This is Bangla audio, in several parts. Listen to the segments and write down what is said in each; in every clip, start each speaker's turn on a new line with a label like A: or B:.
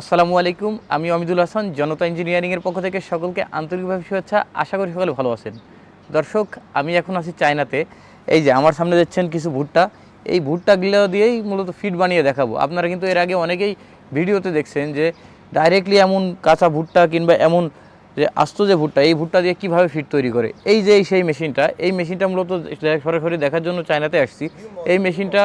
A: আসসালামু আলাইকুম, আমি অমিদুল হাসান, জনতা ইঞ্জিনিয়ারিংয়ের পক্ষ থেকে সকলকে আন্তরিকভাবে শুভেচ্ছা। আশা করি সকলে ভালো আছেন। দর্শক, আমি এখন আছি চায়নাতে। এই যে আমার সামনে দেখছেন কিছু ভুট্টা। এই ভুট্টাগুলো দিয়েই মূলত ফিড বানিয়ে দেখাবো। আপনারা কিন্তু এর আগে অনেকেই ভিডিওতে দেখছেন যে ডাইরেক্টলি এমন কাঁচা ভুট্টা কিংবা এমন যে আস্ত যে ভুট্টা, এই ভুট্টা দিয়ে কীভাবে ফিড তৈরি করে? এই যে, এই সেই মেশিনটা এই মেশিনটা মূলত সরাসরি দেখার জন্য চায়নাতে আসছি। এই মেশিনটা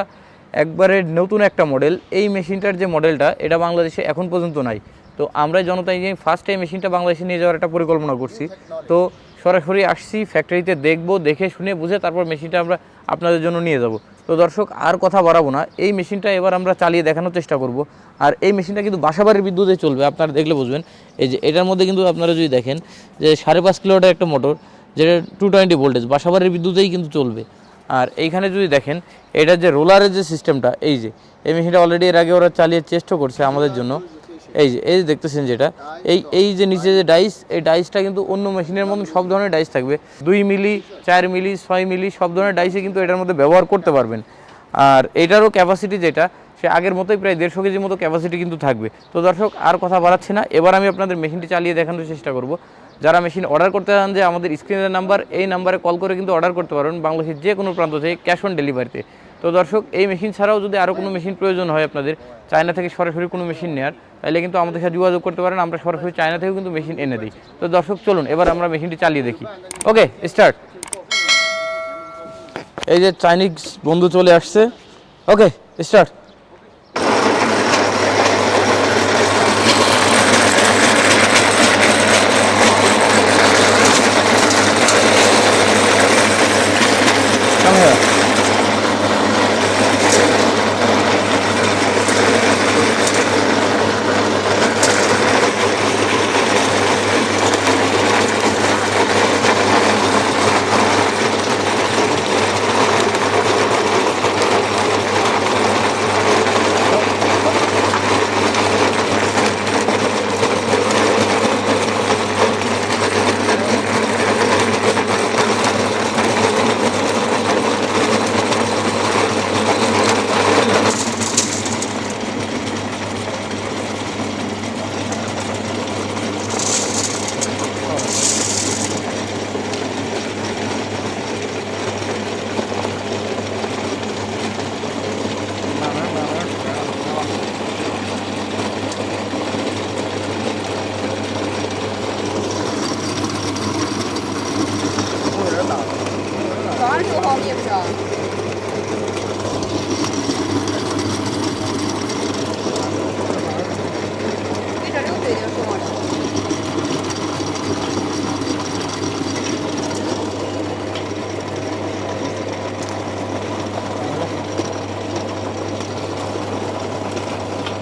A: একবারে নতুন একটা মডেল এই মেশিনটার যে মডেলটা এটা বাংলাদেশে এখন পর্যন্ত নাই। তো আমরা জনতা ইঞ্জিনিয়ারিং ফার্স্ট এই মেশিনটা বাংলাদেশে নিয়ে যাওয়ার একটা পরিকল্পনা করছি। তো সরাসরি আসছি ফ্যাক্টরিতে দেখব, দেখে শুনে বুঝে তারপর মেশিনটা আমরা আপনাদের জন্য নিয়ে যাব। তো দর্শক, আর কথা বাড়াবো না। এই মেশিনটা এবার আমরা চালিয়ে দেখানোর চেষ্টা করব। আর এই মেশিনটা কিন্তু বাসাবাড়ির বিদ্যুতে চলবে, আপনারা দেখলে বুঝবেন। এই যে এটার মধ্যে কিন্তু আপনারা যদি দেখেন যে সাড়ে পাঁচ কিলোটার একটা মোটর যেটা টু টোয়েন্টি ভোল্টেজ বাসাবাড়ির বিদ্যুতেই কিন্তু চলবে। আর এইখানে যদি দেখেন এটার যে রোলারের যে সিস্টেমটা, এই যে, এই মেশিনটা অলরেডি এর আগে ওরা চালিয়ে চেষ্টা করছে আমাদের জন্য। এই যে এই যে দেখতেছেন যেটা, এই এই যে নিচে যে ডাইস এই ডাইসটা কিন্তু অন্য মেশিনের মতন সব ধরনের ডাইস থাকবে। দুই মিলি, চার মিলি, ছয় মিলি, সব ধরনের ডাইসে কিন্তু এটার মধ্যে ব্যবহার করতে পারবেন। আর এটারও ক্যাপাসিটি যেটা, সে আগের মতোই প্রায় দেড়শো কেজির মতো ক্যাপাসিটি কিন্তু থাকবে। তো দর্শক, আর কথা বাড়াচ্ছি না। এবার আমি আপনাদের মেশিনটি চালিয়ে দেখানোর চেষ্টা করব। যারা মেশিন অর্ডার করতে চান যে আমাদের স্ক্রিনের নাম্বার এই নাম্বারে কল করে কিন্তু অর্ডার করতে পারবেন বাংলাদেশের যে কোনো প্রান্ত থেকে ক্যাশ অন ডেলিভারিতে তো। দর্শক, এই মেশিন ছাড়াও যদি আরও কোনো মেশিন প্রয়োজন হয় আপনাদের, চায়না থেকে সরাসরি কোনো মেশিন নেওয়ার তাহলে কিন্তু আমাদের সাথে যোগাযোগ করতে পারেন, আমরা সরাসরি চায়না থেকেও কিন্তু মেশিন এনে দিই। তো দর্শক, চলুন, এবার আমরা মেশিনটি চালিয়ে দেখি। ওকে স্টার্ট এই যে চাইনিজ বন্ধু চলে আসছে। Okay start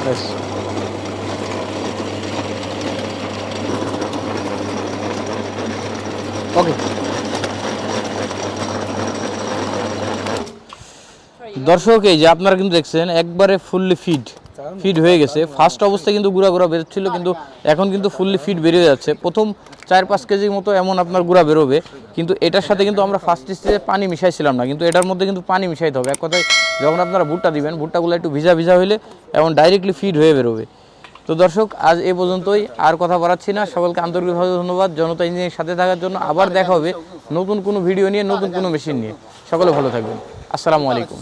A: Yes. ওকে দর্শক এই যে আপনারা কিন্তু দেখছেন একবারে ফুললি ফিড ফিড হয়ে গেছে। ফার্স্ট অবস্থায় কিন্তু গুঁড়া গুঁড়া বেরোচ্ছিল, কিন্তু এখন কিন্তু ফুললি ফিট বেরিয়ে যাচ্ছে। প্রথম চার পাঁচ কেজির মতো এমন আপনার গুঁড়া বেরোবে, কিন্তু এটার সাথে কিন্তু আমরা ফার্স্ট স্টেজে পানি মিশাইছিলাম না, কিন্তু এটার মধ্যে কিন্তু পানি মিশাইতে হবে। এক কথায় যখন আপনারা ভুট্টা দিবেন, ভুট্টাগুলো একটু ভিজা ভিজা হলে এমন ডাইরেক্টলি ফিড হয়ে বেরোবে। তো দর্শক, আজ এ পর্যন্তই, আর কথা বাড়াচ্ছি না। সকলকে আন্তরিকভাবে ধন্যবাদ। জনতা ইঞ্জিনিয়ারিং সাথে থাকার জন্য আবার দেখা হবে নতুন কোনো ভিডিও নিয়ে, নতুন কোনো মেশিন নিয়ে। সকলে ভালো থাকবেন। আসসালামু আলাইকুম।